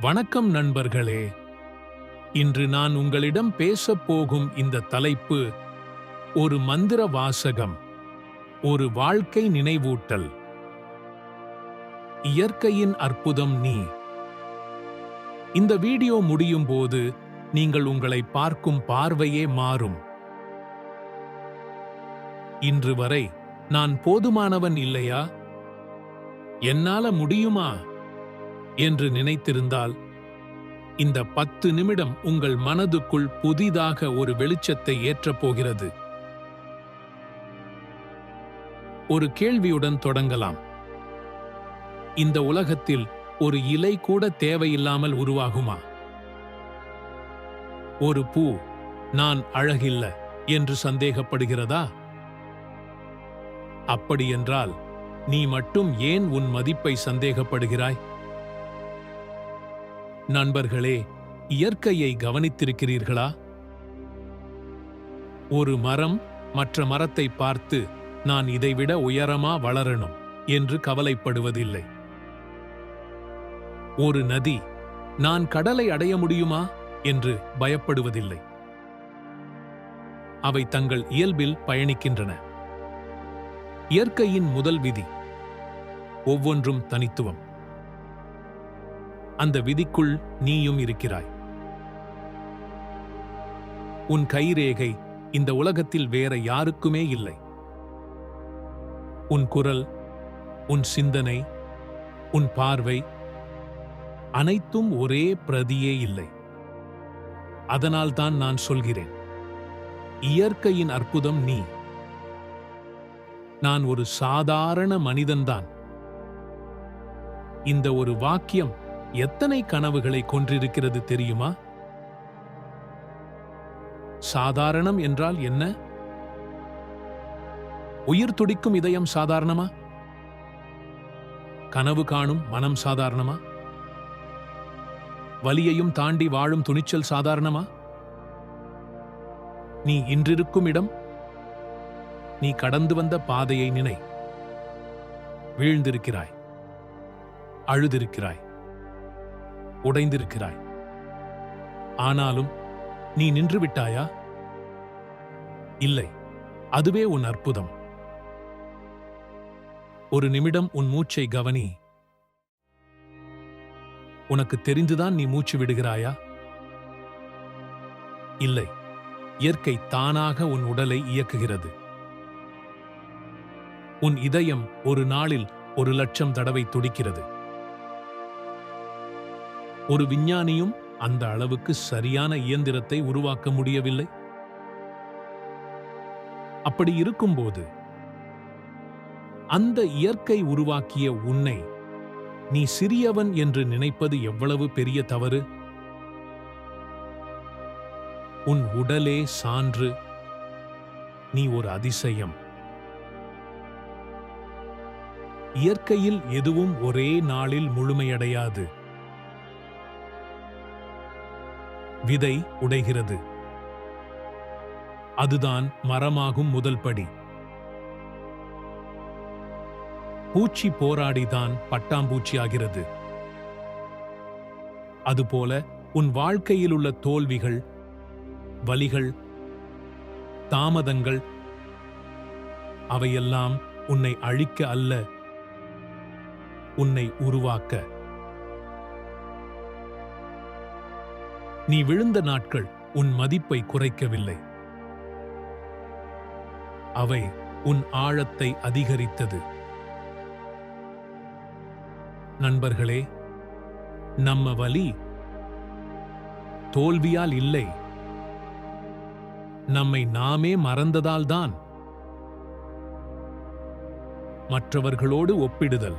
வணக்கம் நண்பர்களே. இன்று நான் உங்களிடம் பேசப் போகும் இந்த தலைப்பு ஒரு மந்திர வாசகம் ஒரு வாழ்க்கை நினைவூட்டல். இயற்கையின் அற்புதம் நீ. இந்த வீடியோ முடியும் போது நீங்கள் உங்களை பார்க்கும் பார்வையே மாறும். இன்று வரை நான் போதுமானவன் இல்லையா? என்னால முடியுமா? என்று நினைத்திருந்தால் இந்த பத்து நிமிடம் உங்கள் மனதுக்குள் புதிதாக ஒரு வெளிச்சத்தை ஏற்றப் போகிறது. ஒரு கேள்வியுடன் தொடங்கலாம். இந்த உலகத்தில் ஒரு இலை கூட தேவையில்லாமல் உருவாகுமா? ஒரு பூ நான் அழகில்ல என்று சந்தேகப்படுகிறதா? அப்படியென்றால் நீ மட்டும் ஏன் உன் மதிப்பை சந்தேகப்படுகிறாய்? நண்பர்களே இயற்கையை கவனித்திருக்கிறீர்களா? ஒரு மரம் மற்ற மரத்தை பார்த்து நான் இதைவிட உயரமா வளரணும் என்று கவலைப்படுவதில்லை. ஒரு நதி நான் கடலை அடைய முடியுமா? என்று பயப்படுவதில்லை. அவை தங்கள் இயல்பில் பயணிக்கின்றன. இயற்கையின் முதல் விதி ஒவ்வொன்றும் தனித்துவம். அந்த விதிக்குள் நீயும் இருக்கிறாய். உன் கைரேகை இந்த உலகத்தில் வேற யாருக்குமே இல்லை. உன் குரல் உன் சிந்தனை உன் பார்வை அனைத்தும் ஒரே பிரதியே இல்லை. அதனால்தான் நான் சொல்கிறேன் இயற்கையின் அற்புதம் நீ. நான் ஒரு சாதாரண மனிதன்தான். இந்த ஒரு வாக்கியம் எத்தனை கனவுகளை கொன்றிருக்கிறது தெரியுமா? சாதாரணம் என்றால் என்ன? உயிர் துடிக்கும் இதயம் சாதாரணமா? கனவு காணும் மனம் சாதாரணமா? வலியையும் தாண்டி வாழும் துணிச்சல் சாதாரணமா? நீ இன்றிருக்கும் இடம் நீ கடந்து வந்த பாதையை நினை. வீழ்ந்திருக்கிறாய் அழுதிருக்கிறாய். உடைந்திருக்கிறாய். ஆனாலும் நீ நின்று விட்டாயா இல்லை அதுவே உன் அற்புதம். ஒரு நிமிடம் உன் மூச்சை கவனி. உனக்கு தெரிந்துதான் நீ மூச்சு விடுகிறாயா? இல்லை இயற்கை தானாக உன் உடலை இயக்குகிறது. உன் இதயம் ஒரு நாளில் ஒரு லட்சம் தடவை துடிக்கிறது. ஒரு விஞ்ஞானியும் அந்த அளவுக்கு சரியான இயந்திரத்தை உருவாக்க முடியவில்லை. அப்படி இருக்கும்போது அந்த இயற்கை உருவாக்கிய உன்னை நீ சிறியவன் என்று நினைப்பது எவ்வளவு பெரிய தவறு? உன் உடலே சான்று நீ ஒரு அதிசயம். இயற்கையில் எதுவும் ஒரே நாளில் முழுமையடையாது. விதை உடைகிறது. அதுதான் மரமாகும் முதல் படி. பூச்சி போராடிதான் பட்டாம்பூச்சியாகிறது. அதுபோல உன் வாழ்க்கையில் உள்ள தோல்விகள் வலிகள் தாமதங்கள் அவையெல்லாம் உன்னை அழிக்க அல்ல உன்னை உருவாக்க. நீ விழுந்த நாட்கள் உன் மதிப்பை குறைக்கவில்லை. அவை உன் ஆழத்தை அதிகரித்தது. நண்பர்களே நம்ம வலி தோல்வியால் இல்லை. நம்மை நாமே மறந்ததால்தான் மற்றவர்களோடு ஒப்பிடுதல்.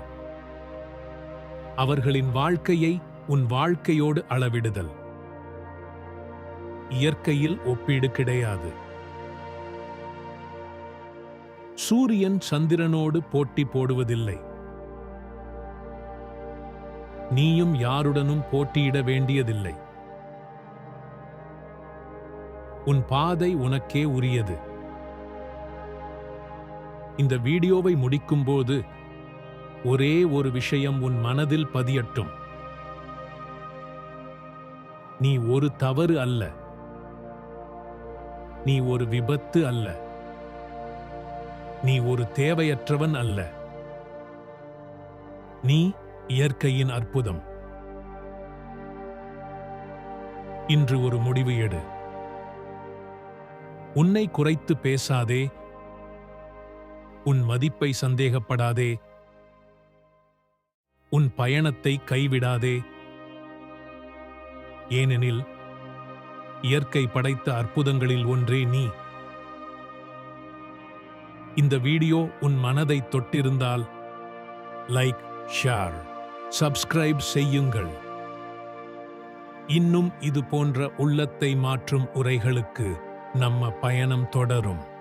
அவர்களின் வாழ்க்கையை உன் வாழ்க்கையோடு அளவிடுதல். இயற்கையில் ஒப்பீடு கிடையாது. சூரியன் சந்திரனோடு போட்டி போடுவதில்லை. நீயும் யாருடனும் போட்டியிட வேண்டியதில்லை. உன் பாதை உனக்கே உரியது. இந்த வீடியோவை முடிக்கும்போது ஒரே ஒரு விஷயம் உன் மனதில் பதியட்டும். நீ ஒரு தவறு அல்ல. நீ ஒரு விபத்து அல்ல. நீ ஒரு தேவையற்றவன் அல்ல. நீ இயற்கையின் அற்புதம். இன்று ஒரு முடிவு எடு. உன்னை குறைத்து பேசாதே. உன் மதிப்பை சந்தேகப்படாதே. உன் பயணத்தை கைவிடாதே. ஏனெனில் இயற்கை படைத்த அற்புதங்களில் ஒன்றே நீ. இந்த வீடியோ உன் மனதை தொட்டிருந்தால் லைக் ஷேர் சப்ஸ்கிரைப் செய்யுங்கள். இன்னும் இது போன்ற உள்ளத்தை மாற்றும் உரைகளுக்கு நம்ம பயணம் தொடரும்.